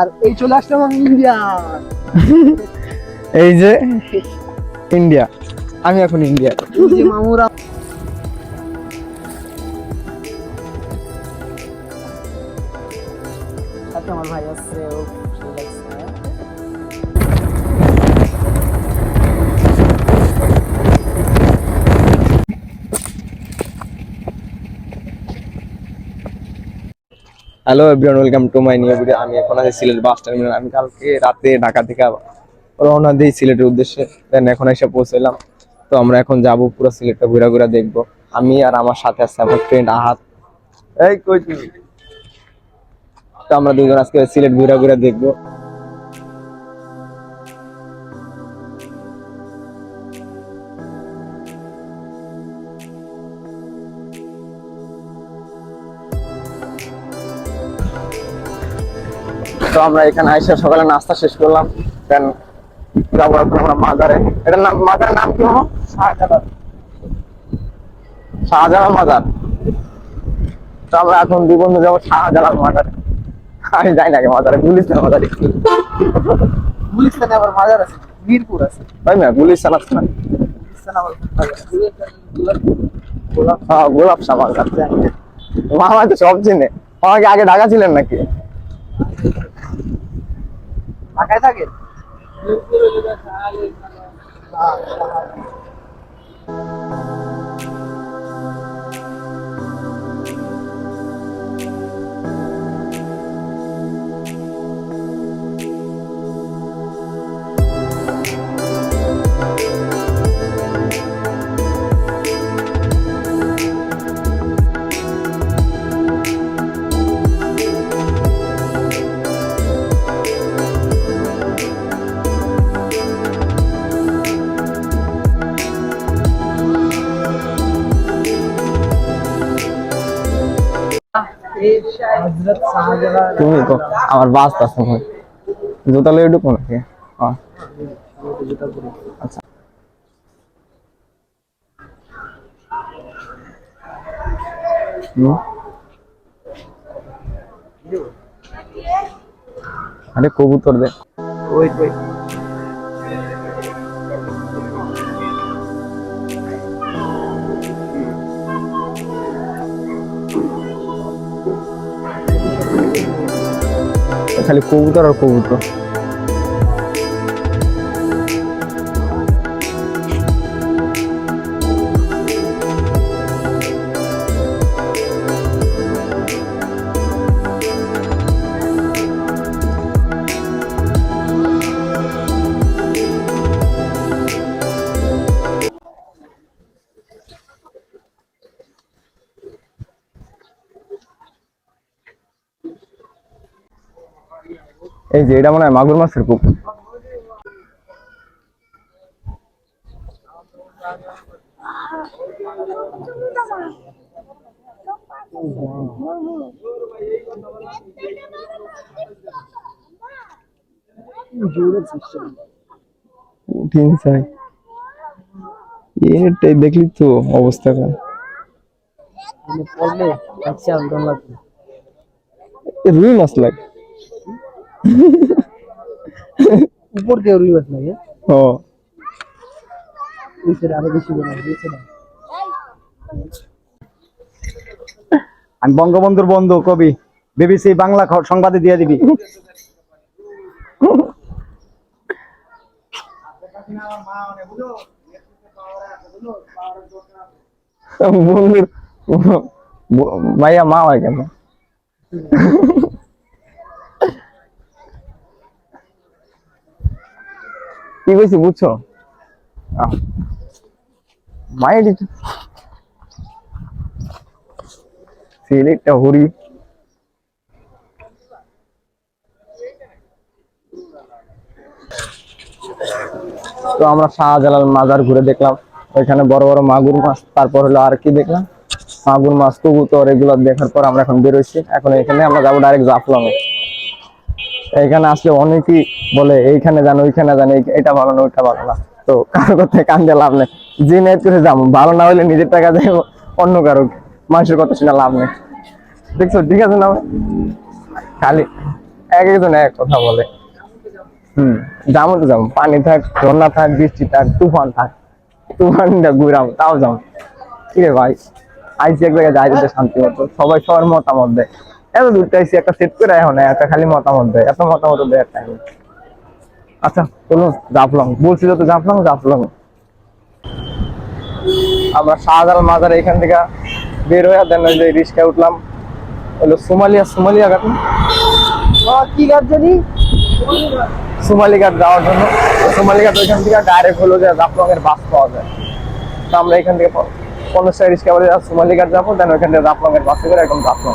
আর এই চলে আসলাম আমি ইন্ডিয়া। এই যে ইন্ডিয়া। আমি এখন ইন্ডিয়া। মামুরা। আচ্ছা আমার ভাই আসছে hello everyone welcome to my new video আমি এখন আছি সিলেট বাস টার্মিনাল আমি কালকে রাতে ঢাকা থেকে রওনা দিই সিলেটের উদ্দেশ্যে। দেন এখন এসে পৌঁছলাম তো আমরা এখন যাব পুরো সিলেটটা ঘুরা ঘুরা দেখব। আমি আর আমার সাথে আছে আমার ফ্রেন্ড আহাত। এই কই তুমি? তো আমরা দুজন আজকে সিলেট ঘুরা ঘুরা দেখব। আমরা এখানে আইসা সকালে নাস্তা শেষ করলাম দেন যাব এখন আমরা মাজারে। এটার নাম মাজারের নাম কি হলো শাহজালাল। শাহজালাল মাজার। তো আমরা এখন দুই বন্ধু যাব শাহজালাল মাজারে। আমি যাই না মাজারে গুলিস্তান মাজারে। গুলিস্তানে আবার মাজার আছে? মিরপুর আছে? তাই না? গুলিস্তান আছে না? গোলাপ হ্যাঁ গোলাপ সামাল কাছে মামা তো সব চিনে। আমাকে আগে ঢাকা ছিলেন নাকি? ঢাকায় থাকে এই হযরত তুমি তো আমার বাস আছে জুতা লয়ে ঢুকো নাকি আচ্ছা? আরে কবুতর দে। ওই ওই খালি কবুতর আর কবুতর। যে এটা মনে হয় মাগুর মাছের কূপ এটাই দেখলি তো অবস্থাটা। মানে আচ্ছা রুই মাছ লাগে। উপর দিয়ে রুই মাছ লাগে? ও। আরও বেশি আমি বঙ্গবন্ধুর বন্ধু কবি। বিবিসি বাংলা সংবাদে দিয়ে দিবি। বন্ধুর মা হয় কেন? কি কইছি বুঝছ। মায়ের সিলেটটা হরি। তো আমরা শাহজালাল মাজার ঘুরে দেখলাম। ওইখানে বড় বড় মাগুর মাছ, তারপর হলো আর কি দেখলাম? মাগুর মাছ, কবুতর, এগুলো দেখার পর আমরা এখন বেরোচ্ছি এখন এখানে আমরা যাব ডাইরেক্ট জাফলংয়ে এখানে আসলে অনেকেই বলে, এইখানে যান, ওইখানে যান এটা ভালো না, ওইটা ভালো না। তো কারও কথায় কান দিয়ে লাভ নেই। যে করে যাব ভালো না হলে নিজের টাকা দেবো অন্য কারও মানুষের কথা শুনে লাভ নেই। দেখছ, ঠিক আছে না? খালি এক একজন এক কথা বলে। হুম যাব তো যাব পানি থাক, ঝর্ণা থাক, বৃষ্টি থাক, তুফান থাক, তুফানটা ঘুরাম, তাও যাব কি রে ভাই, আইসি এক জায়গায় যাই যেতে শান্তি মতো সবাই সবার মতামত দেয়। এত দূরটা আইসি একটা সেট করে এখন একটা খালি মতামত দেয় এত মতামত দেয় টাইম আচ্ছা চলুন জাফলং। বলছি তো জাফলং জাফলং। আমরা শাহজালাল মাজার এখান থেকে বের হয়ে দেন ওই যে রিক্সায় উঠলাম। হলো সোমালিয়া সোমালিয়া ঘাট? কি গাছ জানি? সোমালি ঘাট যাওয়ার জন্য। সোমালি ঘাট ওইখান থেকে ডাইরেক্ট হলো যে জাফলং এর বাস পাওয়া যায়। তো আমরা এখান থেকে পঞ্চাশ টাকা রিক্সা করে সোমালি ঘাট যাব দেন ওইখান থেকে জাফলং এর বাসে করে একদম জাফলং।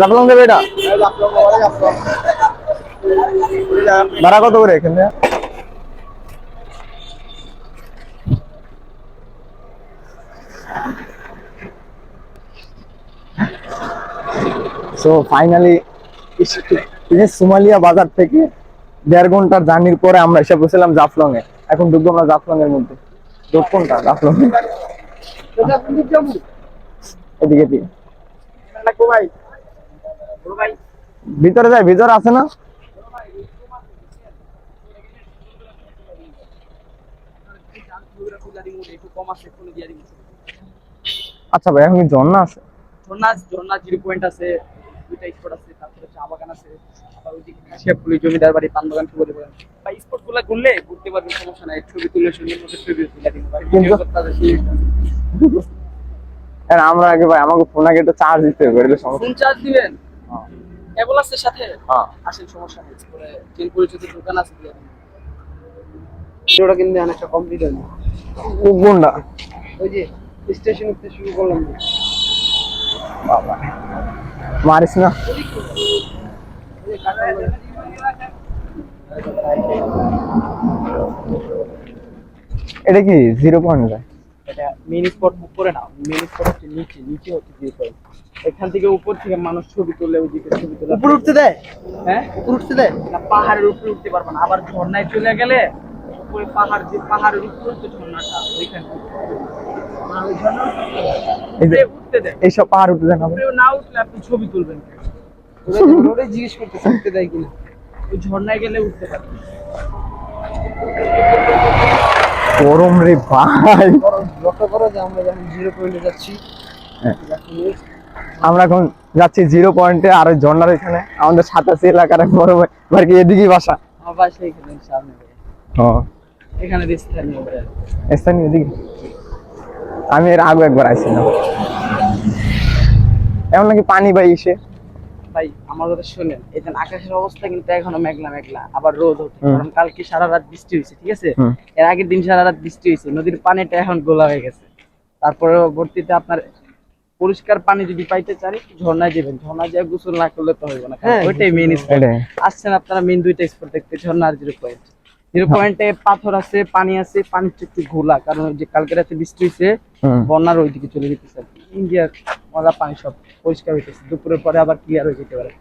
জাফলং দেবে এটা ভাড়া কত করে এখানে? সো ফাইনালি সোমালিয়া বাজার থেকে দেড় ঘণ্টার জার্নির পরে আমরা এসে বসেছিলাম জাফলং এ এখন ঢুকবো আমরা জাফলং এর মধ্যে। ঢুক কোনটা জাফলং? এদিকে দিয়ে। ভিতরে যায় ভিতরে আছে না? আচ্ছা ভাই এখন ঝর্ণা আছে? ঝর্ণা ঝর্ণা জিরো পয়েন্ট আছে দুইটা স্পট আছে তারপরে চা বাগান আছে আবার ওইদিকে কাশিয়াপুলি জমিদার বাড়ি পান বাগান বলে বলেন? বা স্পটগুলা ঘুরলে ঘুরতে পারবেন সমস্যা নাই ছবি তুললে সুন্দর মতো ছবি তুলে দিন ভাই আমরা আগে ভাই আমাকে ফোন আগে একটু চার্জ দিতে হবে ফোন চার্জ দিবেন? কেবল সাথে? হ্যাঁ। আসেন সমস্যা নেই। পরে চেন পরিচিত দোকান আছে দিয়ে ভিডিওটা কিন্তু অনেকটা কমপ্লিট হয়নি কোনটা ওই যে স্টেশন উঠতে শুরু করলাম বাবা। মারিস না। এটা কি? জিরো পয়েন্ট এটা মেন স্পট বুক করে নাও মেন স্পট হচ্ছে নিচে নিচে হচ্ছে জিরো পয়েন্ট। এখান থেকে উপর থেকে মানুষ ছবি তুলে ওইদিকে ছবি তুলে উপরে উঠতে দেয়? হ্যাঁ? উপরে উঠতে দেয়? না পাহাড়ের উপরে উঠতে পারবে না। আবার ঝর্ণায় চলে গেলে উপরে পাহাড় যে পাহাড়ের উপরে তো ঝর্ণাটা ওইখানে উঠতে এইসব পাহাড় উঠে দেন না উঠলে আপনি ছবি তুলবেন? জিজ্ঞেস উঠতে দেয় কিনা? ওই ঝর্ণায় গেলে উঠতে পারবেন গরম রে ভাই। লক্ষ্য করো যে আমরা যখন জিরো পয়েন্টে যাচ্ছি হ্যাঁ। আমরা এখন যাচ্ছি জিরো পয়েন্টে আর ওই ঝর্ণার এখানে আমাদের সাতাশি এলাকার বড় ভাই কি এদিকেই বাসা? ভাই। ও। এখানে স্থানীয় এদিকে? আমি এর আগে একবার আইছিলাম। এমন নাকি পানি বাই এসে? ভাই আমার কথা শুনেন এখানে আকাশের অবস্থা কিন্তু এখনও মেঘলা মেঘলা আবার রোদ ওঠে হুম। কারণ কালকে সারা রাত বৃষ্টি হয়েছে ঠিক আছে? এর আগের দিন সারা রাত বৃষ্টি হয়েছে নদীর পানিটা এখন গোলা হয়ে গেছে। তারপরে পরবর্তীতে আপনার পরিষ্কার পানি যদি পাইতে চান একটু ঝর্ণায় যাবেন। ঝর্ণায় যায় গোসল না করলে তো হইব না। হ্যাঁ, ওইটাই মেন স্পট আসছেন আপনারা মেন দুইটা স্পট দেখতে ঝর্ণা আর জিরো পয়েন্ট জিরো পয়েন্টে পাথর আছে পানি আছে পানিটা একটু ঘোলা। কারণ যে কালকে রাতে বৃষ্টি হয়েছে বন্যার ওইদিকে চলে যেতেছে। ইন্ডিয়ার মজা পানি সব পরিষ্কার হইতেছে। দুপুরের পরে আবার ক্লিয়ার হয়ে যেতে পারে।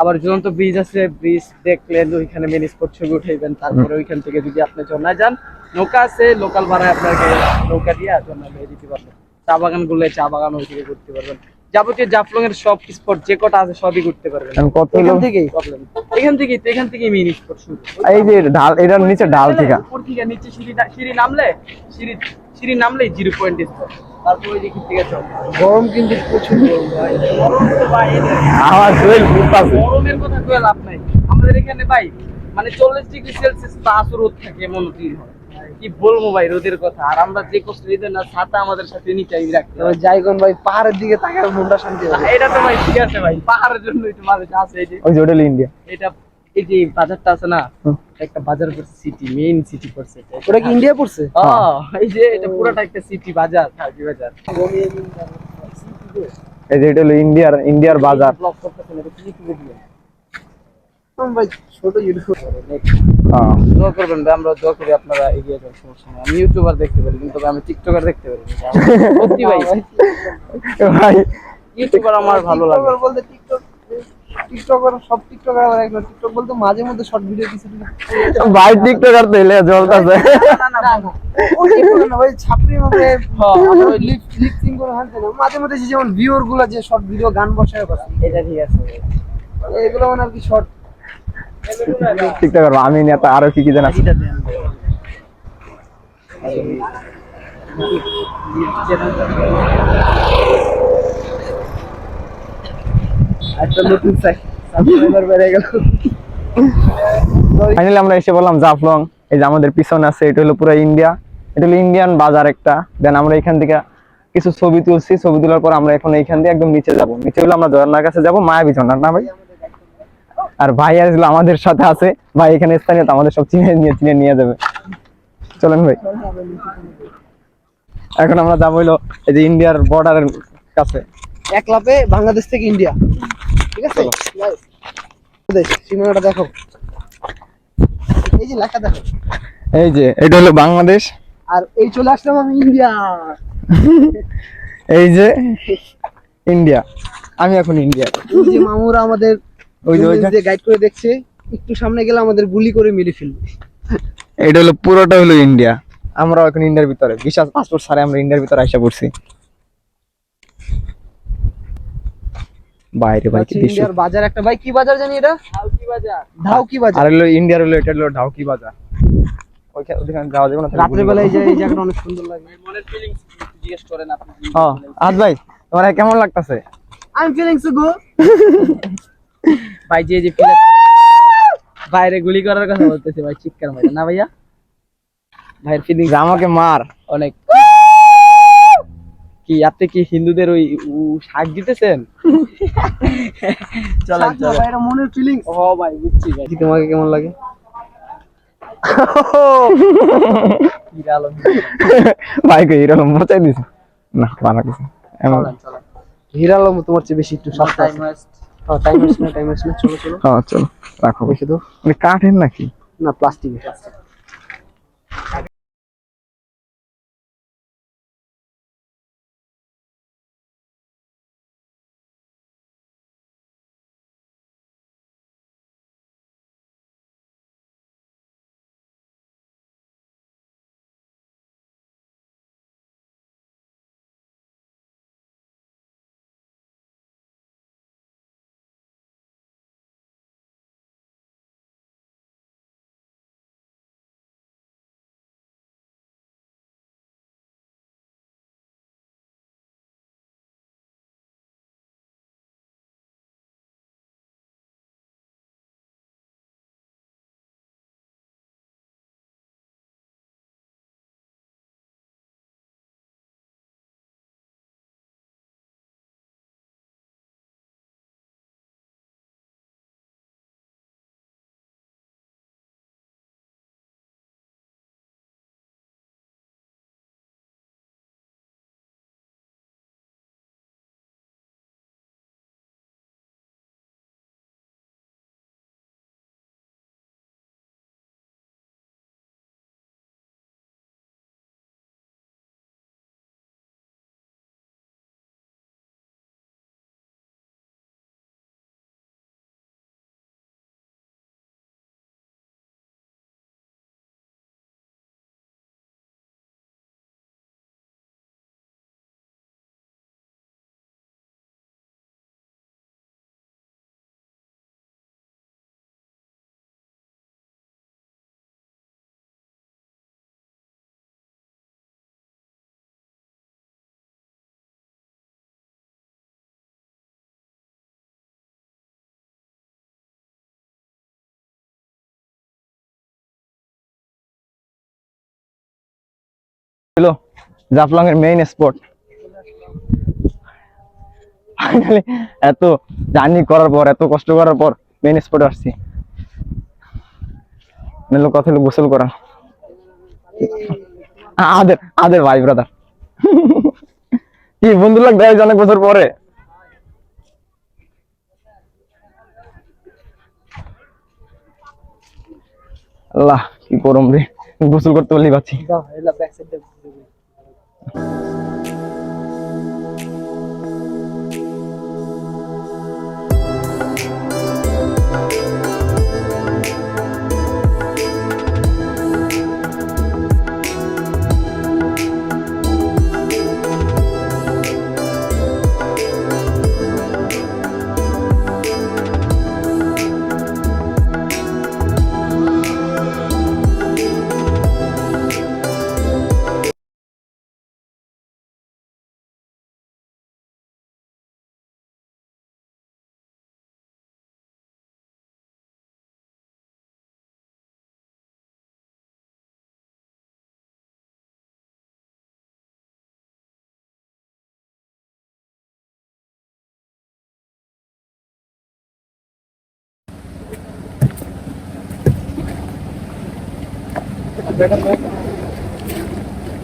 আবার ঝুলন্ত ব্রিজ আছে ব্রিজ দেখলেন ওইখানে মেন স্পট ছবি উঠাইবেন। তারপরে ওইখান থেকে যদি আপনি ঝর্ণায় যান নৌকা আছে লোকাল ভাড়ায় আপনাকে নৌকা দিয়ে ঝর্ণায় নিয়ে দিতে পারবেন। চা বাগানগুলো চা বাগান ওইদিকে করতে পারবেন। যাবতীয় জাফলং এর সব স্পট যে কটা আছে সবই করতে পারবেন। কত এখান প্রবলেম এখান থেকেই তো এখান থেকেই মেন স্পট শুরু। এই যে ঢাল এটার নিচে ঢাল থেকে। উপর থেকে নিচে সিঁড়ি সিঁড়ি নামলে সিঁড়ি সিঁড়ি নামলেই জিরো পয়েন্ট স্পট তারপর ওই দিকে থেকে চল। গরম কিন্তু প্রচুর গরম ভাই। গরম তো ভাই আমার শরীর ফুটতাছে। গরমের কথা কয়ে লাভ নাই। আমাদের এখানে ভাই মানে চল্লিশ ডিগ্রি সেলসিয়াস প্লাস রোদ থাকে এমন দিন হয়। কি বলব ভাই রোদের কথা? আর আমরা যে কষ্ট দিতে না ছাতা আমাদের সাথে রাখতে ভাই পাহাড়ের দিকে মনটা শান্তি এটা তো ভাই ঠিক আছে ভাই পাহাড়ের জন্য একটু মানুষ আছে এই যে। ওই যে হোটেল ইন্ডিয়া এটা এই যে বাজারটা আছে না একটা বাজার করছে সিটি মেইন সিটি এটা। ওটা কি ইন্ডিয়া পড়ছে? আহ, এই যে এটা পুরোটা একটা সিটি বাজার বাজার। এই যে এটা হলো ইন্ডিয়ার ইন্ডিয়ার বাজার। করতেছেন এটা কি ভাই ছোট ইউটিউব হ্যাঁ। দোয়া করবেন ভাই আমরা দোয়া করি আপনারা এগিয়ে যান সমস্যা নেই আমি ইউটিউবার দেখতে পারি কিন্তু আমি টিকটকার দেখতে পারি সত্যি ভাই ভাই ইউটিউবার আমার ভালো লাগে বলতে টিকটক টিকটকার সব টিকটকার টিকটক বলতে মাঝে মধ্যে শর্ট ভিডিও কিছু কিছু ভাই টিকটকার তো এলে জ্বলতাছে ওই টিকটকার না ভাই ছাপড়ির মধ্যে হ্যাঁ। ওই লিপ লিপ করে না মাঝে মধ্যে যে যেমন ভিউরগুলা যে শর্ট ভিডিও গান বসায় এটা ঠিক আছে এগুলো মানে আর কি শর্ট টিকটকার আমি আরও কি কি জানা একটা নতুন ফাইনালি আমরা এসে বললাম জাফলং। এই যে আমাদের পিছনে আছে এটা হলো পুরো ইন্ডিয়া। এটা হলো ইন্ডিয়ান বাজার একটা। দেন আমরা এখান থেকে কিছু ছবি তুলছি। ছবি তোলার পর আমরা এখন এইখান দিয়ে একদম নিচে যাব। নিচে হলো আমরা ঝর্ণার কাছে যাব মায়াবী ঝর্ণার না ভাই? আর ভাই আসলে আমাদের সাথে আছে। ভাই এখানে স্থানীয় তো আমাদের সব চিনে নিয়ে চিনে নিয়ে যাবে। চলেন ভাই। এখন আমরা যাব হইল এই যে ইন্ডিয়ার বর্ডারের কাছে। এক লাপে বাংলাদেশ থেকে ইন্ডিয়া। ঠিক আছে? সীমানাটা দেখো। এই যে লেখা দেখো। এই যে এটা হলো বাংলাদেশ। আর এই চলে আসলাম আমি ইন্ডিয়া। এই যে ইন্ডিয়া। আমি এখন ইন্ডিয়া। যে মামুরা আমাদের ওই যে গাইড করে দেখছে একটু সামনে গেলে আমাদের গুলি করে মেরে ফেলবে। এটা হলো পুরোটা হলো ইন্ডিয়া। আমরা এখন ইন্ডিয়ার ভিতরে। বিশাল পাসপোর্ট ছাড়াই আমরা ইন্ডিয়ার ভিতরে আইসা পড়ছি। বাইরে ভাই কি আচ্ছা, ইন্ডিয়ার বাজার একটা ভাই কি বাজার জানি এটা? বাজার। ধাউকি বাজার। আর হলো ইন্ডিয়ার হলো এটা হলো ঢাউকি বাজার। ওইখানে ওইখানে যাওয়া যাবে না তাহলে বেলায় করব। যে এই জায়গাটা অনেক সুন্দর লাগে। মনের ফিলিংস জিজ্ঞেস করেন আপনি। কি আজ ভাই তোমার কেমন লাগতেছে? I am feeling so good ভাই যে যে বাইরে গুলি করার কথা বলতেছে ভাই চিৎকার মারে। না ভাইয়া? ভাইয়ের ফিলিং আমাকে মার। অনেক। কি আপনি কি হিন্দুদের ওই শাক দিতেছেন? চলেন চলেন। এটা মনের ফিলিং ও ভাই বুঝছি ভাই। তোমাকে কেমন লাগে? হিরা আলম ভাই কে এরকম বোঝাই দিছে। না বানা কিছু আলম তোমার চেয়ে বেশি একটু সস্তা টাইম আছে টাইম ওয়েস্ট না টাইম ওয়েস্ট না চলো চলো। হ্যাঁ চলো রাখো। রেখে দাও। মানে কাঠের নাকি? না প্লাস্টিকের হলো জাফলং এর মেইন স্পট ফাইনালি এত জার্নি করার পর, এত কষ্ট করার পর মেইন স্পটে আসছি। মেলো কথা হলো গোসল করা আদের আদের ভাই ব্রাদার কি বন্ধু লাগবে অনেক বছর পরে? আল্লাহ, কি গরম রে। গোসল করতে পারলি পাচ্ছি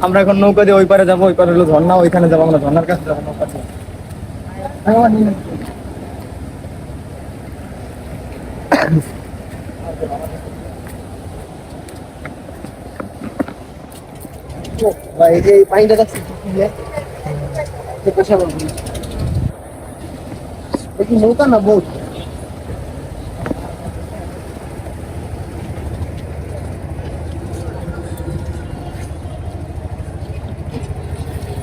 আমরা এখন নৌকা দিয়ে ওই পারে যাব, ওই পারে হলো ঝর্ণা, ওইখানে যাব, আমরা ঝর্ণার কাছে যাব নৌকা নৌকা না বোট?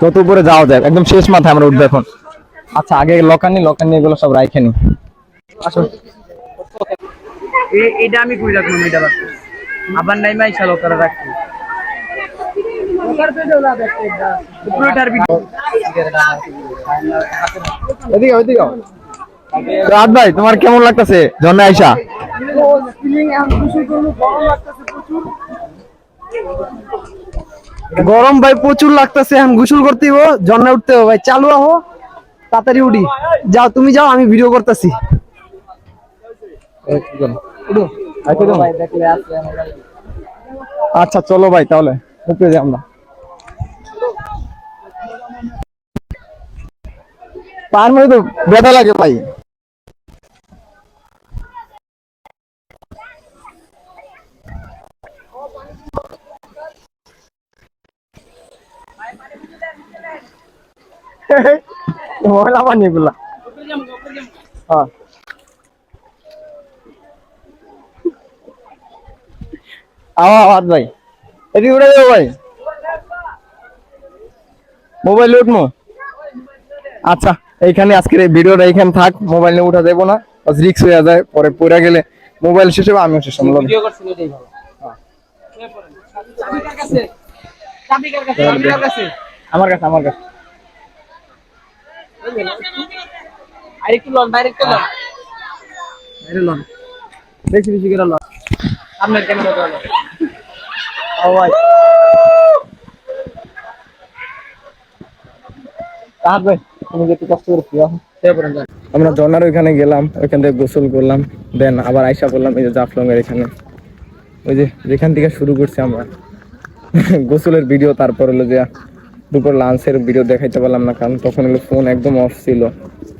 যত উপরে যাওয়া যায়। একদম শেষ মাথায় আমরা উঠবো এখন। আচ্ছা আগে লকানি লকানি এগুলো সব রাইখে নি। আসো এ- এটা আমি কই রাখলাম এটা আবার নাই মাই শালো করে রাখছি রাত ভাই তোমার কেমন লাগতেছে? ঝর্ণা আইসা? গরম ভাই প্রচুর লাগতেছে এখন গোসল করতে হইব জন্না উঠতে হবে ভাই চালু আহো তাড়াতাড়ি উঠি। যাও তুমি যাও আমি ভিডিও করতেছি। আচ্ছা চলো ভাই তাহলে। উপরে যাই আমরা। পার মধ্যে তো ব্যথা লাগে ভাই। ময়লা পানি এগুলা হ্যাঁ আওয়াজ ভাই। এদিকে উঠে যাব ভাই। মোবাইল উঠবো আচ্ছা এইখানে আজকের এই ভিডিওটা এইখানে থাক মোবাইল নিয়ে উঠা দেবো না। রিক্স হয়ে যায় পরে পড়ে গেলে মোবাইল শেষ হবে আমিও শেষ হলাম কাছে? চাবি কার কাছে আমার কাছে। লন বাইরে লন। বেশি বেশি করে লন। ভাই তুমি একটু কষ্ট করে যান আমরা জনার ওইখানে গেলাম ওইখান থেকে গোসল করলাম দেন আবার আইসা করলাম এই যে জাফলং এর এখানে। ওই যে যেখান থেকে শুরু করছি আমরা। গোসলের ভিডিও তারপর হলো যে দুপুর লাঞ্চের ভিডিও দেখাইতে পারলাম না, কারণ তখন হলো ফোন একদম অফ ছিল।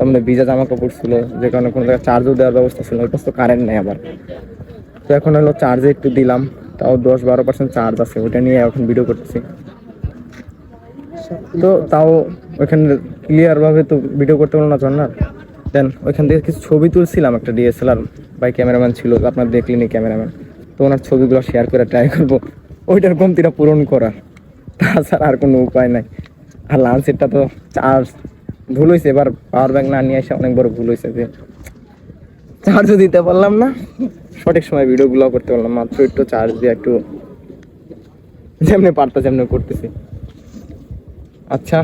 আমাদের ভিজা জামা কাপড় ছিল, যে কারণে কোনো জায়গায় চার্জও দেওয়ার ব্যবস্থা ছিল ওই তো কারেন্ট নেই আবার। তো এখন হলো চার্জে একটু দিলাম, তাও দশ বারো পার্সেন্ট চার্জ আছে ওটা নিয়ে এখন ভিডিও করতেছি। তো তাও ওইখানে ক্লিয়ারভাবে তো ভিডিও করতে পারল না জন্নার দেন ওইখান থেকে কিছু ছবি তুলছিলাম, একটা ডিএসএলআর বাই ক্যামেরাম্যান ছিল, আপনার দেখলেনি ক্যামেরাম্যান তো তো ওনার ছবিগুলো শেয়ার করে ট্রাই করব, ওইটার কমতিটা পূরণ করার। তাছাড়া আর কোনো উপায় নাই। আর লাঞ্চেরটা তো চার্জ ভুল হয়েছে এবার পাওয়ার ব্যাংক না নিয়ে এসে অনেক বড় ভুল হয়েছে যে চার্জও দিতে পারলাম না। সঠিক সময় ভিডিওগুলো করতে পারলাম, মাত্র একটু চার্জ দিয়ে একটু যেমনি পারতা যেমনি করতেছি। আচ্ছা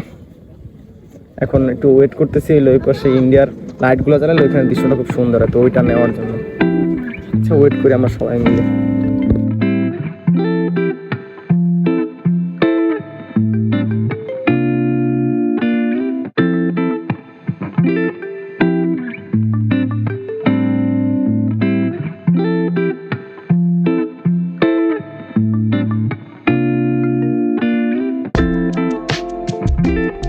এখন একটু ওয়েট করতেছি ওই পাশে ইন্ডিয়ার লাইটগুলো জ্বালালে ওইখানে দৃশ্যটা খুব সুন্দর হয়, তো ওইটা নেওয়ার জন্য। আচ্ছা ওয়েট করি আমরা সবাই মিলে।